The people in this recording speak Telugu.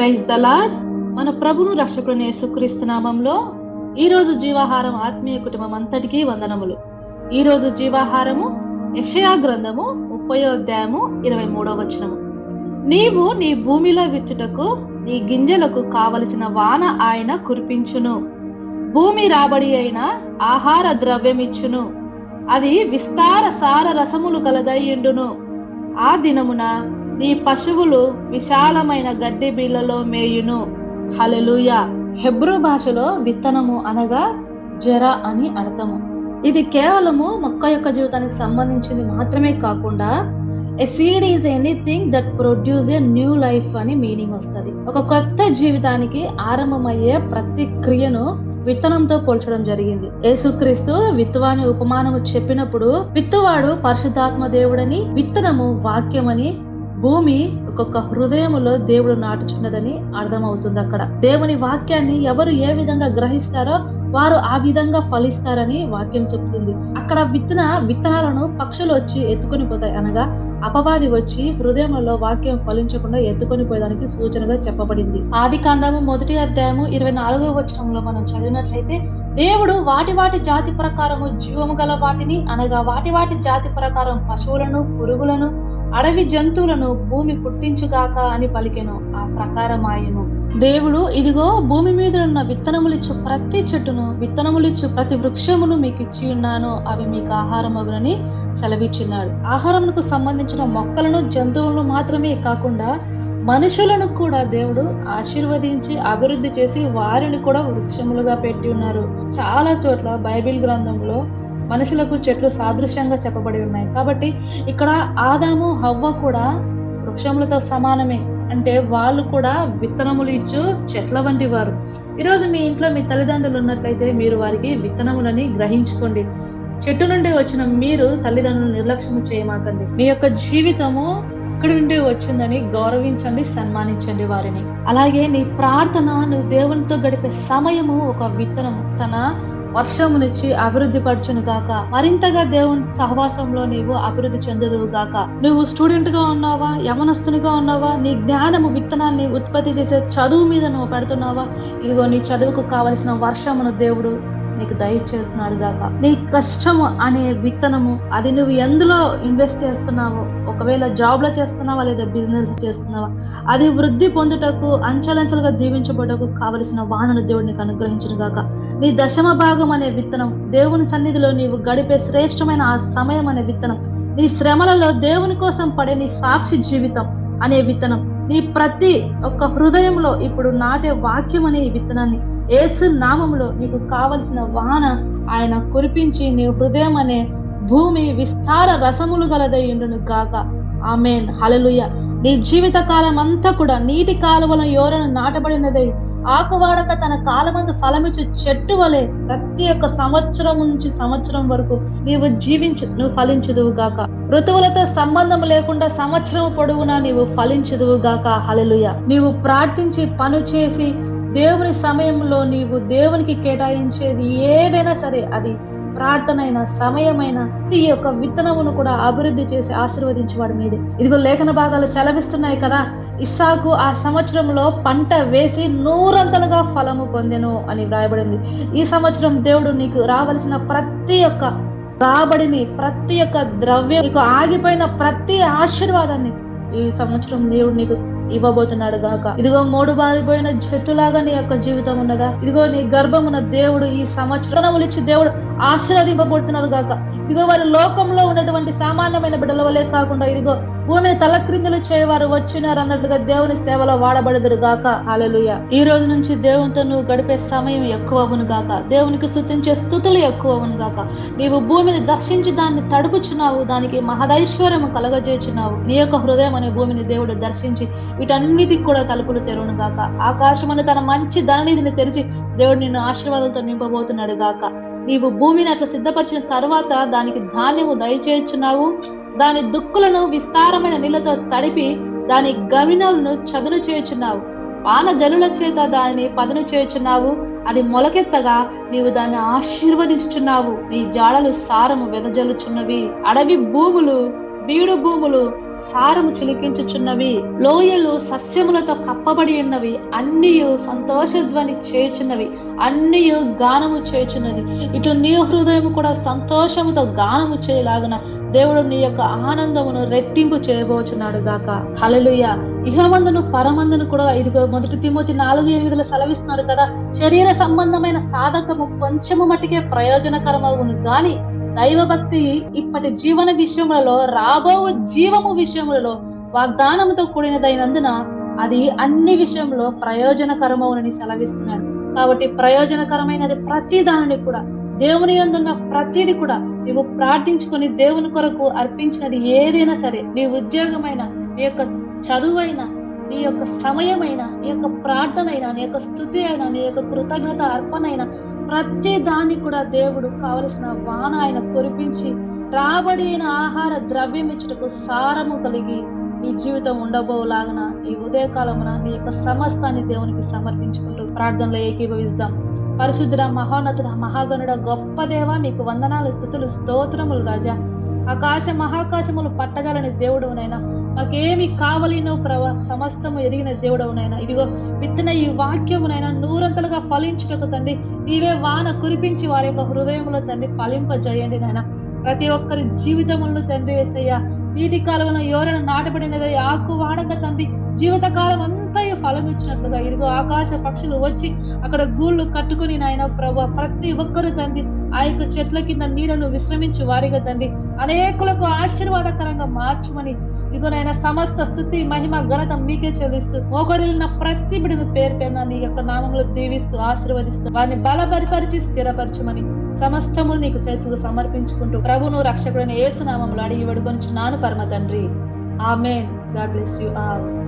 ప్రైజ్ ద మన ప్రభును రక్షకుని యేసుక్రీస్తు నామంలో ఈరోజు జీవాహారం ఆత్మీయ కుటుంబం అంతటికీ వందనములు. ఈరోజు జీవాహారము యషయా గ్రంథము ముప్పై అధ్యాయము ఇరవై మూడవ వచనము. నీవు నీ భూమిలో విచ్చుటకు నీ గింజలకు కావలసిన వాన ఆయన కురిపించును. భూమి రాబడి అయిన ఆహార ద్రవ్యమిచ్చును. అది విస్తార సార రసములు కలదయ్యుండును ఆ దినమున నీ పశువులు విశాలమైన గడ్డి బీళ్ళలో మేయును. హలలుయ హెబ్రూ భాషలో విత్తనము అనగా జర అని అర్థము. ఇది కేవలము మొక్క యొక్క జీవితానికి సంబంధించింది మాత్రమే కాకుండా a seed is anything that produce a new life అని మీనింగ్ వస్తుంది. ఒక కొత్త జీవితానికి ఆరంభమయ్యే ప్రతి క్రియను విత్తనంతో పోల్చడం జరిగింది. యేసుక్రీస్తు విత్తువాని ఉపమానము చెప్పినప్పుడు విత్తువాడు పరిశుద్ధాత్మ దేవుడని విత్తనము వాక్యమని భూమి ఒక్కొక్క హృదయములో దేవుడు నాటుచున్నదని అర్థమవుతుంది అక్కడ దేవుని వాక్యాన్ని ఎవరు ఏ విధంగా గ్రహిస్తారో వారు ఆ విధంగా ఫలిస్తారని వాక్యం చెప్తుంది అక్కడ విత్తన విత్తనాలను పక్షులు వచ్చి ఎత్తుకొని పోతాయి అనగా అపవాది వచ్చి హృదయంలో వాక్యం ఫలించకుండా ఎత్తుకొని పోయేదానికి సూచనగా చెప్పబడింది. ఆది కాండము మొదటి అధ్యాయము ఇరవై నాలుగవ వచనంలో మనం చదివినట్లయితే దేవుడు వాటి వాటి జాతి ప్రకారము జీవము గల వాటిని అనగా వాటి వాటి జాతి ప్రకారం పశువులను పురుగులను అడవి జంతువులను భూమి పుట్టించుగాక అని పలికెను. ఆ ప్రకారమాయను. దేవుడు ఇదిగో భూమి మీద ఉన్న విత్తనములిచ్చు ప్రతి చెట్టును విత్తనములిచ్చు ప్రతి వృక్షమును మీకు ఇచ్చి ఉన్నాను. అవి మీకు ఆహారమగునని సెలవిచ్చున్నాడు ఆహారమునకు సంబంధించిన మొక్కలను జంతువులను మాత్రమే కాకుండా మనుషులను కూడా దేవుడు ఆశీర్వదించి అభివృద్ధి చేసి వారిని కూడా వృక్షములుగా పెట్టి ఉన్నారు. చాలా చోట్ల బైబిల్ గ్రంథంలో మనుషులకు చెట్లు సాదృశ్యంగా చెప్పబడి ఉన్నాయి. కాబట్టి ఇక్కడ ఆదాము హవ్వ కూడా వృక్షములతో సమానమే. అంటే వాళ్ళు కూడా విత్తనములు ఇచ్చు చెట్ల వంటి వారు. ఈరోజు మీ ఇంట్లో మీ తల్లిదండ్రులు ఉన్నట్లయితే మీరు వారికి విత్తనములని గ్రహించుకోండి. చెట్టు నుండి వచ్చిన మీరు తల్లిదండ్రులు నిర్లక్ష్యం చేయమాకండి. మీ యొక్క జీవితము ఇక్కడి నుండి వచ్చిందని గౌరవించండి సన్మానించండి వారిని. అలాగే నీ ప్రార్థన నువ్వు దేవునితో గడిపే సమయము ఒక విత్తనము తన వర్షమునిచ్చి అభివృద్ధి పరచును గాక. మరింతగా దేవుని సహవాసంలో నీవు అభివృద్ధి చెందుదువు గాక. నువ్వు స్టూడెంట్గా ఉన్నావా? యవనస్తునిగా ఉన్నావా? నీ జ్ఞానము విత్తనాన్ని ఉత్పత్తి చేసే చదువు మీద నువ్వు పెడుతున్నావా? ఇదిగో నీ చదువుకు కావలసిన వర్షమును దేవుడు నీకు దయచేస్తున్నాడు గాక. నీ కష్టము అనే విత్తనము అది నువ్వు ఎందులో ఇన్వెస్ట్ చేస్తున్నావో ఒకవేళ జాబ్లో చేస్తున్నావా లేదా బిజినెస్ చేస్తున్నావా? అది వృద్ధి పొందుటకు అంచెలంచెలుగా దీవించబడకు కావలసిన వాణను దేవుడికి అనుగ్రహించిన గాక. నీ దశమ భాగం అనే విత్తనం దేవుని సన్నిధిలో నీవు గడిపే శ్రేష్టమైన ఆ సమయం అనే విత్తనం. నీ శ్రమలలో దేవుని కోసం పడే నీ సాక్షి జీవితం అనే విత్తనం. నీ ప్రతి ఒక్క హృదయంలో ఇప్పుడు నాటే వాక్యం అనే ఈ విత్తనాన్ని ఏసు నామంలో నీకు కావలసిన వాన ఆయన కురిపించి నీ హృదయం అనే భూమి విస్తార రసములు గలదయ్యుండును గాక. ఆమెన్. హలలుయ నీ జీవిత కాలం అంతా కూడా నీటి కాలువల యోరను నాటబడినదై ఆకువాడక తన కాలమందు ఫలమిచ్చు చెట్టు వలె ప్రతి ఒక్క సంవత్సరం నుంచి సంవత్సరం వరకు నీవు జీవించు నువ్వు ఫలించుదువు గాక. ఋతువులతో సంబంధం లేకుండా సంవత్సరం పొడవునా నీవు ఫలించుదువు గాక. హలలుయ నీవు ప్రార్థించి పను చేసి దేవుని సమయంలో నీవు దేవునికి కేటాయించేది ఏదైనా సరే అది ప్రార్థనైన సమయమైన ఈ యొక్క విత్తనమును కూడా అభివృద్ధి చేసి ఆశీర్వదించేవాడు మీదే. ఇదిగో లేఖన భాగాలు సెలవిస్తున్నాయి కదా ఇస్సాకు ఆ సంవత్సరంలో పంట వేసి నూరంతలుగా ఫలము పొందెను అని వ్రాయబడింది. ఈ సంవత్సరం దేవుడు నీకు రావలసిన ప్రతి ఒక్క రాబడిని ప్రతి ఒక్క ద్రవ్యం నీకు ఆగిపోయిన ప్రతి ఆశీర్వాదాన్ని ఈ సంవత్సరం దేవుడు నీకు ఇవ్వబోతున్నాడు గాక. ఇదిగో మూడు బారిపోయిన చెట్టులాగా నీ యొక్క జీవితం ఉన్నదా? ఇదిగో నీ గర్భమున దేవుడు ఈ సంవత్సరం ఇచ్చి దేవుడు ఆశీర్వదింపబడుతున్నాడు గాక. ఇదిగో వారి లోకంలో ఉన్నటువంటి సామాన్యమైన బిడ్డల వలె కాకుండా ఇదిగో భూమిని తలక్రిందులు చేయవారు వచ్చినారన్నట్లుగా దేవుని సేవలో వాడబడదురు గాక. అలలుయ ఈ రోజు నుంచి దేవునితో నువ్వు గడిపే సమయం ఎక్కువ అవును గాక. దేవునికి స్థుతించే స్థుతులు ఎక్కువ అవును గాక. నీవు భూమిని దర్శించి దాన్ని తడుపుచున్నావు. దానికి మహదైశ్వర్యము కలగజేచున్నావు నీ యొక్క హృదయం అనే భూమిని దేవుడు దర్శించి వీటన్నిటికి కూడా తలుపులు తెరువును గాక. ఆకాశమని తన మంచి ధననిధిని తెరిచి దేవుడు నిన్ను ఆశీర్వాదాలతో నింపబోతున్నాడు గాక. నీవు భూమిని అట్లా సిద్ధపరిచిన తర్వాత దానికి ధాన్యము దయచేయుచున్నావు. దాని దుక్కులను విస్తారమైన నీళ్ళతో తడిపి దాని గవినలను చదును చేయుచున్నావు. పాన జనుల చేత దానిని పదును చేయుచున్నావు. అది మొలకెత్తగా నీవు దాన్ని ఆశీర్వదించుచున్నావు. నీ జాడలు సారము వెదజల్లుచున్నవి. అడవి భూములు బీడు భూములు సారము చిలికించుచున్నవి లోయలు సస్యములతో కప్పబడి ఉన్నవి అన్నీ సంతోషధ్వని చేయుచున్నవి అన్నీ గానము చేయుచున్నది. ఇటు నీ హృదయం కూడా సంతోషముతో గానము చేయలాగున దేవుడు నీ యొక్క ఆనందమును రెట్టింపు చేయబోచున్నాడు గాక. హలలుయ ఇహమందును పరమందును కూడా ఇదిగో మొదటి తిమోతి నాలుగు ఎనిమిదిలో సెలవిస్తున్నాడు కదా శరీర సంబంధమైన సాధకము కొంచెము మట్టుకే ప్రయోజనకరమవును గాని దైవభక్తి ఇప్పటి జీవన విషయములలో రాబో జీవము విషయములలో వాగ్దానముతో కూడినదైనందున అది అన్ని విషయంలో ప్రయోజనకరమవునని సెలవిస్తున్నాడు. కాబట్టి ప్రయోజనకరమైనది ప్రతి దానిని కూడా దేవుని అందున్న ప్రతిది కూడా నీవు ప్రార్థించుకొని దేవుని కొరకు అర్పించినది ఏదైనా సరే నీ ఉద్యోగమైన నీ యొక్క చదువైనా నీ యొక్క సమయమైనా నీ యొక్క ప్రార్థన అయినా నీ యొక్క స్థుతి అయినా నీ యొక్క కృతజ్ఞత అర్పణైనా ప్రతి దాన్ని కూడా దేవుడు కావలసిన వాన ఆయన కురిపించి రాబడిన ఆహార ద్రవ్యం ఇచ్చుటకు సారము కలిగి నీ జీవితం ఉండబోలాగన ఈ ఉదయకాలమున నీ యొక్క సమస్తాన్ని దేవునికి సమర్పించుకుంటూ ప్రార్థనలో ఏకీభవిస్తాం. పరిశుద్ధుడ మహోన్నతుడ మహాగణుడ గొప్ప దేవ మీకు వందనాలు స్థుతులు స్తోత్రములు రాజా. ఆకాశ మహాకాశములు పట్టగలని దేవుడవునైనా మాకేమి కావలినో ప్రవ సమస్తము ఎరిగిన దేవుడవునైనా ఇదిగో విత్తన ఈ వాక్యమునైనా నూరంతలుగా ఫలించుటకు తండ్రి నీవే వాన కురిపించి వారి యొక్క హృదయంలో తండ్రి ఫలింపజేయండి నాయన. ప్రతి ఒక్కరి జీవితములను తండ్రి వేసయ్యా నీటి కాలంలో ఎవరైనా నాటబడినది ఆకు వాడక తండ్రి జీవితకాలం ఫలం ఇచ్చినట్లుగా ఇదిగో ఆకాశ పక్షులు వచ్చి అక్కడ గూళ్ళు కట్టుకుని నాయన ప్రభు ప్రతి ఒక్కరు తండ్రి ఆ యొక్క చెట్ల కింద నీడను విశ్రమించి వారిగా తండ్రి. అనేకులకు ఆశీర్వాదకరంగా మార్చమని. ఇదిగోనైనా సమస్త స్థుతి మహిమ ఘనత మీకే చెల్లిస్తూ మోకరిల్లిన ప్రతి బిడ్డను పేరు పేరున నీ యొక్క నామంలో దీవిస్తూ ఆశీర్వదిస్తూ వారిని బలపరిపరిచి స్థిరపరచమని సమస్తము నీకు చేతులు సమర్పించుకుంటూ ప్రభును రక్షకుడైన ఏసునామంలో అడిగి వేడుకొంచున్నాను పరమ తండ్రి. Amen. God bless you all.